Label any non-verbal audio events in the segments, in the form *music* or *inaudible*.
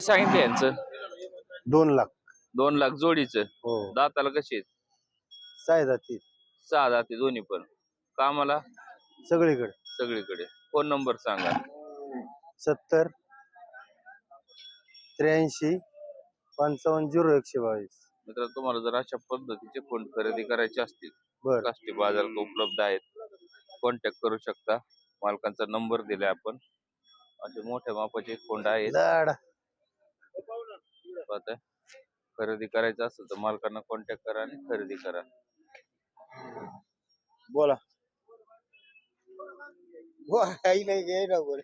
सांगितलं यांचं? दोन लाख. दोन लाख जोडीचं? हो. दाताला कशी आहेत? साय जाती सहा दाते दोन्ही पण. कामाला? सगळीकडे. सगळीकडे. फोन नंबर सांगा. सत्तर त्र्याऐंशी पंचावन्न झिरो एकशे बावीस. मित्र तुम्हाला जर अशा पद्धतीचे फोन खरेदी करायचे असतील बर. काष्टी बाजारात उपलब्ध आहेत कॉन्टॅक्ट करू शकता. मालकांचा नंबर दिलाय आपण. असे मोठ्या मापाचे कोंड आहेत. दाड पाहताय खरेदी करायचं असेल तर मालकांना कॉन्टॅक्ट करा आणि खरेदी करा. बोला. काही नाही घे ना बोल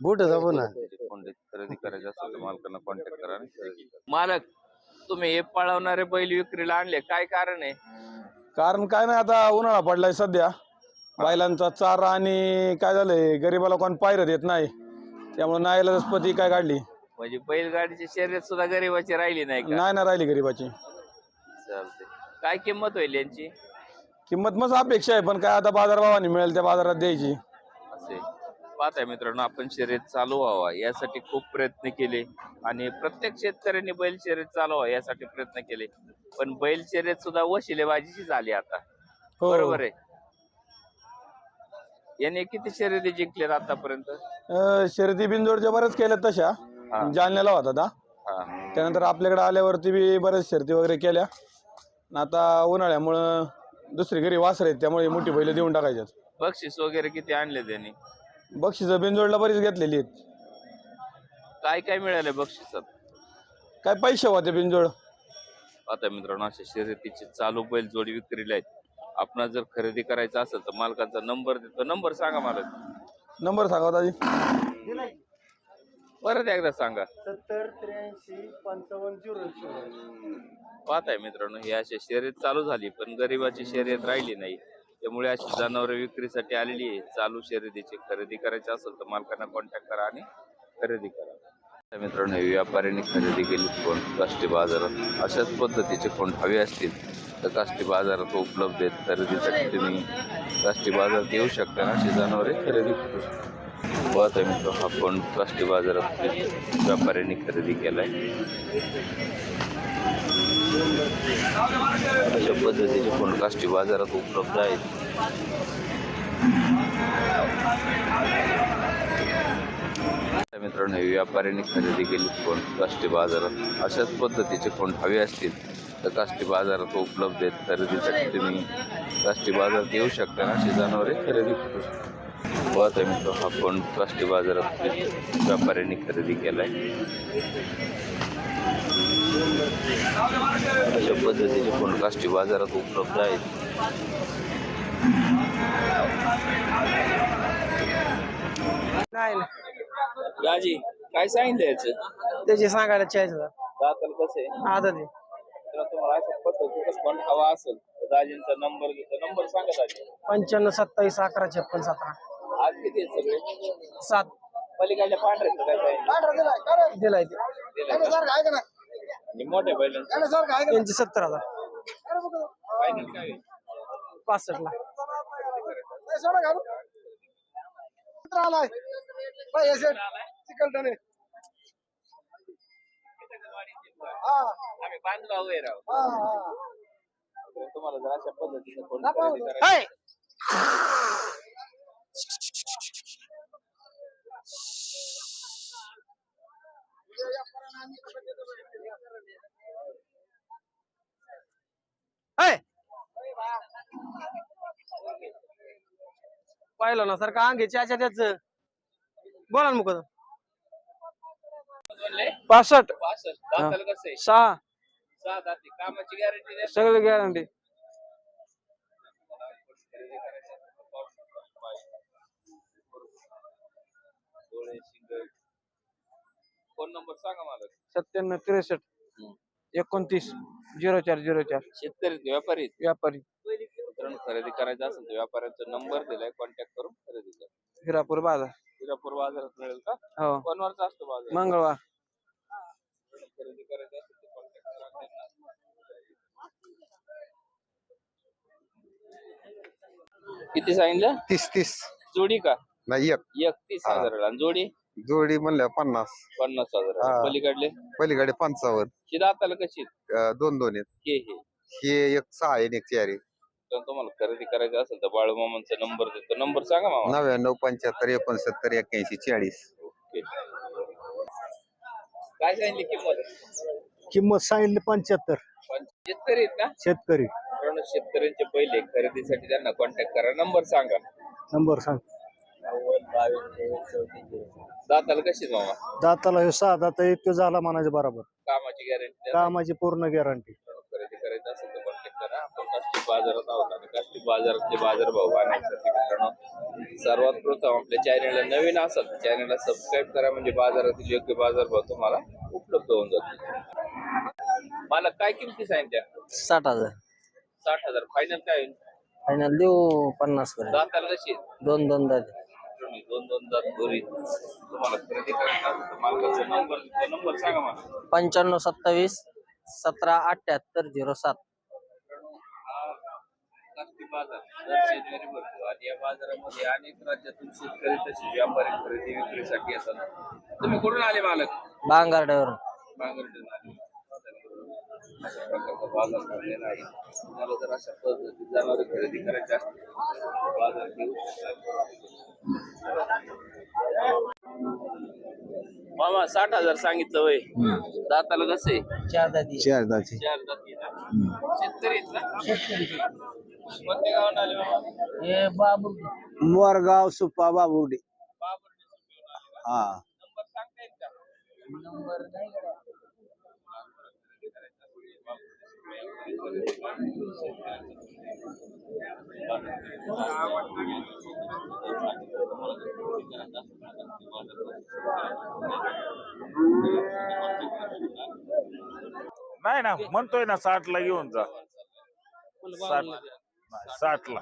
बुट जाऊ ना खरेदी करायचे असेल तर मालकांना कॉन्टॅक्ट करा आणि खरेदी करा. मालक तुम्ही हे पळवणारे बैल विक्रीला आणले. काय कारण आहे? कारण काय नाही आता उन्हाळा पडलाय सध्या. बैलांचा चारा आणि काय झालंय गरीबाला कोण पायरत येत नाही. त्यामुळे नाईला पती काय काढली? म्हणजे बैलगाडीची शर्यत सुद्धा गरीबाची राहिली नाही का? नाही ना राहिली गरीबाची. चालते काय किंमत होईल यांची? किंमत मग अपेक्षा आहे पण काय आता बाजारभावाने मिळेल त्या बाजारात द्यायची. असे. पाहताय मित्रांनो आपण शर्यत चालू व्हावा यासाठी खूप प्रयत्न केले. आणि प्रत्येक शेतकऱ्यांनी बैल शर्यत चालवावा यासाठी प्रयत्न केले. पण बैल शर्यत सुद्धा वशिलेबाजीची झाली आता. हो. बरोबर आहे. याने किती शर्यती जिंकल्यात आतापर्यंत? अं, शर्यती बिनजोडच्या बऱ्याच केल्यात तशा. जालन्याला होता हा. त्यानंतर आपल्याकडे आल्यावरती बी बऱ्याच शर्ती वगैरे केल्या. आणि आता उन्हाळ्यामुळं दुसरी घरी वासर आहेत त्यामुळे मोठी बैल देऊन टाकायच्यात. बक्षीस वगैरे किती आणले त्यांनी? बक्षिस बिनजोडला बरीच घेतलेली आहेत. काय काय मिळाले बक्षिसात? काय पैसे होते बिनजोड. आता मित्रांनो अशा शर्यतीचे चालू बैल जोडी विक्रीला आहेत. आपण जर खरेदी करायचं असेल तर मालकाचा नंबर देतो. नंबर सांगा मला. नंबर सांगा दादी परत एकदा सांगा. सत्तर त्र्याऐंशी पंचावन्न झिरो पाहताय मित्रांनो ही अशी शर्यत चालू झाली पण गरिबाची शर्यत राहिली नाही. त्यामुळे अशी जनावरं विक्रीसाठी आलेली आहे. चालू शर्यतीची खरेदी करायची असेल तर मालकांना कॉन्टॅक्ट करा आणि खरेदी करा. मित्रांनो हे व्यापाऱ्यांनी खरेदी केली फोन काष्टी बाजारात. अशाच पद्धतीचे फोन हवे असतील तर काष्टी बाजारात उपलब्ध आहेत खरेदीसाठी तुम्ही काष्टी बाजारात येऊ शकता ना अशी जनावरे खरेदी करू शकता. पाहताय मित्र हा फोन काष्टी बाजारात व्यापाऱ्यांनी खरेदी केला आहे अशा पद्धतीचे फोन काष्टी बाजारात उपलब्ध आहेत. मित्रांनो हे व्यापाऱ्यांनी खरेदी केली कोण काष्टी बाजारात अशाच पद्धतीचे कोण हवे असतील. तर काष्टी बाजारात उपलब्ध आहेत खरेदीसाठी तुम्ही काष्टी बाजारात येऊ शकता आणि अशी जनावरे खरेदी करू शकता. पाहत आहे मित्र हा फोन काष्टी बाजारात व्यापाऱ्यांनी खरेदी केलाय. अशा पद्धतीचे फोन काष्टी बाजारात उपलब्ध आहेत. ना. राजी काय सांगितलं याचं? त्याचे सांगायला चाळीस हजार. कसे आता ते तर तुम्हाला अशा पद्धतीचा फंड हवा असेल तर दाजींचा नंबर घेतो. नंबर पंच्याण्णव सत्तावीस अकरा छप्पन सतरा. आज किती आहेत सगळे? सात. पलीकडल्या पांढऱ्याचं काय दिलाय ते. बैलांचं त्यांचे सत्तर हजार. फायनल काय? पासष्ट ला. आम्ही बांधवा वगैरे आहोत. तर तुम्हाला जर अशा पद्धतीचं फोन खरेदी करायचं पाहिलं ना सर का अंगे चाच्या त्याच. बोला ना मुकद? पासष्ट? सहा. सगळे गॅरंटी. फोन नंबर सांगा मला. सत्त्याण्णव त्रेसष्ट. एकोणतीस. झिरो चार झिरो चार. शेतकरी व्यापारी. व्यापारी. खरेदी करायचं असेल तर व्यापाऱ्यांचा नंबर दिलाय. कॉन्टॅक्ट करून खरेदी करा. हिरापूर बाजार. हिरापूर बाजारात मिळेल का? हो. कोणवरचा असतो बाजार. मंगळवार खरेदी करायचं असेल तर कॉन्टॅक्ट करा त्यांना. किती सांगितलं? तीस तीस. जोडी का? नाही एक. एक तीस हा. हजार आणि जोडी? जोडी म्हणल्या पन्नास. पन्नास हजार हा. पलीकडले? पलीकडे पंचावन्न. ही दाताला कशी अं, दोन दोन आहेत. हे हे. हे एक सहा आहे आणि एक चार आहे. तर तुम्हाला खरेदी करायचं असेल तर बाळूमामांचा नंबर देतो. नंबर सांगा मामा. नव्याण्णव पंच्याहत्तर एकोणसत्तर एक्क्याऐंशी चाळीस. ओके. काय सांगितली किंमत? किंमत सांगितली पंच्याहत्तर. पण शेतकरी आहेत ना शेतकरी. कारण शेतकऱ्यांचे पहिले खरेदीसाठी त्यांना कॉन्टॅक्ट करा. नंबर सांगा. नंबर सांग. दाताला कशी मामा? दाताला हे सहा दाता येतो झाला म्हणायचं बरोबर. कामाची गॅरंटी कामाची पूर्ण गॅरंटी खरेदी करायचं असेल तर कॉन्टॅक्ट करा. आपण काष्टी बाजारात आहोत आणि काष्टी बाजारातले बाजारभाव पाहण्यासाठी मित्रांनो सर्वात प्रथम आपल्या चॅनलला नवीन असाल तर चॅनलला सबस्क्राईब करा. म्हणजे बाजारातील योग्य बाजारभाव तुम्हाला उपलब्ध होऊन जातील. मला काय किमती सांगितल्या? साठ हजार. साठ हजार. फायनल काय होईल? फायनल देऊ पन्नास पर्यंत. दाताला कशी आहेत? दोन दोन दादे. दोन दोन दात दोरी. तुम्हाला खरेदी तर मालकाचा नंबर नंबर सांगा मला. पंच्याण्णव सत्तावीस सतरा अठ्ठ्याहत्तर झिरो सात. काष्टी बाजार. दर शनिवारी भरतो आणि या बाजारामध्ये अनेक राज्यातून शेतकरी तसेच व्यापारी खरेदी विक्रीसाठी येतात. तुम्ही कुठून आले मालक? बांगारड्यावरून बांगरडून आले. अशा प्रकारचा बाजार भरलेला आहे. तुम्हाला जर अशा पद्धती जनावरे खरेदी करायची असतील तर बाजार घेऊ मामा साठ हजार सांगितलं वय. दाताला कसं चार दादी चार दाचे चार ना? शेतकरी आहेत ना? कोणत्या गावात आले मामा? हे बाबू मोरगाव सुपा बाबुर्डी. का? हा. नंबर सांगता येईल का? नंबर नाही नाही ना म्हणतोय ना साठ ला घेऊन जा. साठ साठ ला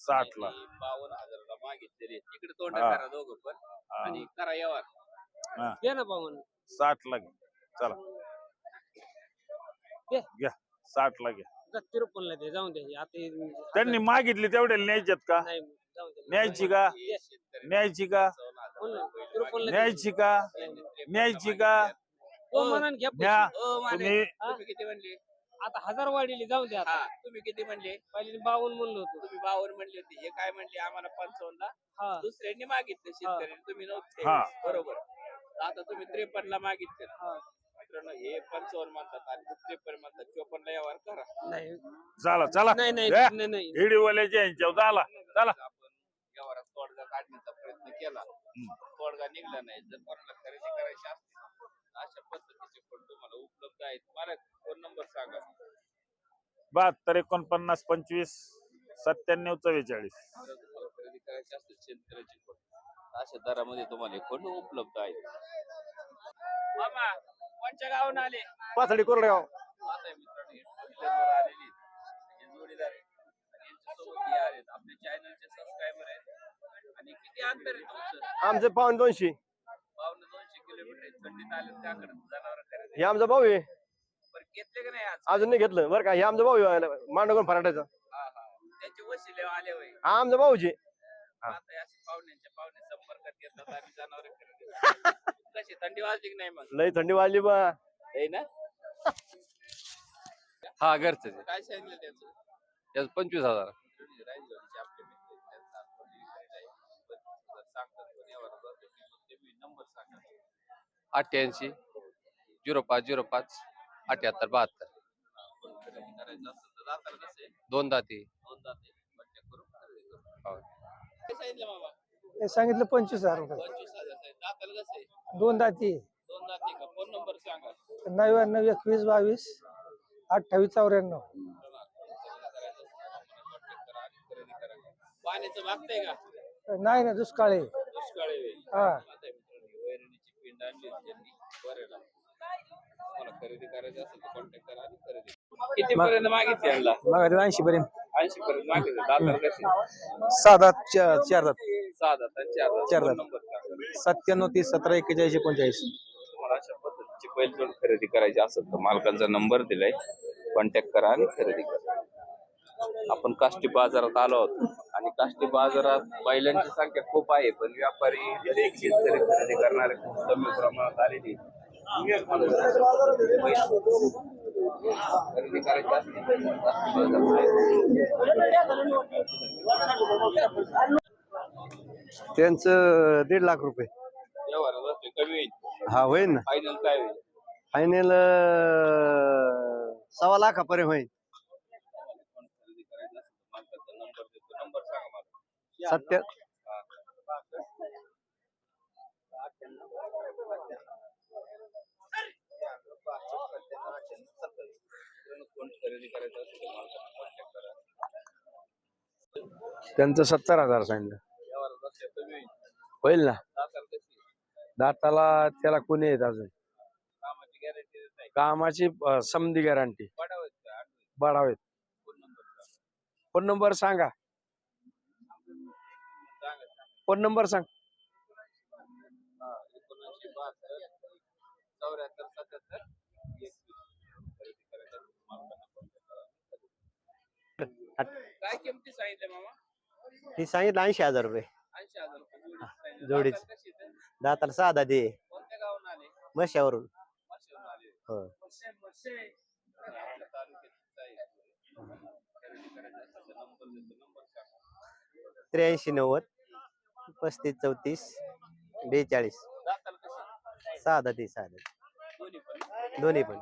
साठ ला बावन्न हजाराला मागितलेले इकडे तोंड हा. करा दोघं पण. आणि करा व्यवहार. दे ना पावन साठ ला घे. चला. घ्या. साठ ला घ्या जाऊन दे आता हे- त्यांनी मागितली तेवढे न्यायच्यात का? नाही जाऊन दे. न्यायची का? न्यायची का बोल ना, तिरुपनला दे. न्यायची का? न्यायची का? म्हणून घ्या पैसे. न्या. ओ, माने, तुम्ही तुम्ही किती म्हणले? आता हजार वाढीली जाऊन द्या हा तुम्ही किती म्हणले? पहिले बावन्न म्हणलो होतो. तुम्ही बावन्न म्हणले होते. हे काय म्हणले? आम्हाला पंचावन्न हा. दुसऱ्यांनी मागितलं शेतकऱ्यांनी. तुम्ही नव्हते. हा. बरोबर. आता तुम्ही त्रेपन्न ला मागितलं. हा. मित्रांनो हे पंचावन्न म्हणतात आणि त्रेपन्न म्हणतात चोपन्न ला व्यवहार करा. नाही. चला चला. नाही नाही. नाही, नाही. हिडीवाल्याच्या यांच्यावर झाला. चला. आपण व्यवहारात तोडगा काढण्याचा प्रयत्न केला. तोडगा निघला नाही. जर कोणाला खरेदी करायची असतील तर अशा पद्धतीचे फोन तुम्हाला उपलब्ध आहेत. मला फोन नंबर सांगा. बहात्तर एकोणपन्नास पंचवीस सत्त्याण्णव चव्वेचाळीस. जर तुम्हाला खरेदी करायची असतील शेतकऱ्याचे फोन अशा दरामध्ये तुम्हाला हे फोन उपलब्ध आहेत. मामा कोणच्या गावून आले. पाथडी कोरडगाव. आता हे मित्रांनो हे टू-व्हीलरवर आलेली आहेत. हे जोडीदार आहेत. आणि यांच्यासोबत हे आहेत आपल्या चॅनलचे सबस्क्रायबर आहेत. आणि किती अंतर आहे तुमचं? आमचे पाऊन दोनशे. दोनशे किलोमीटर आहे थंडीत आले त्याकडे जनावर खरेदी हे आमचा भाऊ आहे. बरं घेतले का नाही आज? अजून नाही घेतलं. बरं का हे आमचा भाऊ आहे. मांडवून फराटाचा. हा हा. त्यांचे वशिले आले होय. आमचा आता हे असे पाहुण्यांच्या पाहुणे संपर्कात येतात आम्ही जनावर खरेदी कशी थंडी वाजली की नाही मग? लई थंडी वाजली बा. आहे ना? हा घरचं. काय सांगितलं त्याचं? त्याचं पंचवीस हजार. अठ्ठ्याऐंशी झिरो पाच झिरो पाच अठ्याहत्तर बहात्तर. दोन दाती. हो. काय सांगितलं बाबा? हे सांगितलं पंचवीस हजार रुपये. पंचवीस हजार. दाताला कसं? आहे दोन दाती. दोन दाते का? फोन नंबर सांगा. नव्याण्णव एकवीस बावीस अठ्ठावीस चौऱ्याण्णव. पाण्याचं मागतंय का? नाही ना दुष्काळ. दुष्काळ. हा. आता मित्रांनो वैरणीची पिंड आणली होती त्यांनी बरेला तुम्हाला खरेदी करायची असेल तर कॉन्टॅक्ट करा आणि खरेदी मागितली यांना? बघा ऐंशी पर्यंत ऐंशी पर्यंत मागितले दाताला कसे सहा दात. चार चार सहा चार दात. फोन. नंबर सत्त्याण्णव तीस सतरा एक्केचाळीस एकोणचाळीस. तुम्हाला अशा पद्धतीची बैलजोड खरेदी करायची असेल तर मालकांचा नंबर दिलाय. कॉन्टॅक्ट करा आणि खरेदी करा. आपण काष्टी बाजारात आलो आहोत. आणि काष्टी बाजारात बैलांची संख्या खूप आहे पण व्यापारी शेतकरी खरेदी करणारे खूप कमी प्रमाणात आलेली खरेदी करायची असली तर त्यांचं दीड लाख रुपये. कमी होईल. हा होईल ना. फायनल काय होईल? फायनल सव्वा लाखापर्यंत होईल. कोण खरेदी करायचं असेल तर मालकाचा नंबर देतो नंबर सांगा मला सत्य कोण खरेदी करायचं असेल तर मालकाला कॉन्टॅक्ट करा त्यांचं सत्तर हजार सांगितलं. होईल ना. दाताला त्याला कोणी येत अजून? कामाची समधी गॅरंटी वाढावेत फोन नंबर फोन नंबर सांगा. फोन नंबर सांग. हा *laughs* ही सांगितलं ऐंशी हजार रुपये. जोडीची. दाताला साधा दे. कोणत्या गावून आले? मशावरून आले. हो. आपल्या तालुक्यात आहे. खरेदी करायचं असेल तर नंबर देतो. नंबर सांगा. त्र्याऐंशी नव्वद पस्तीस चौतीस बेचाळीस. कशी? साधा दे साधा दोन्ही पण. दोन्ही पण.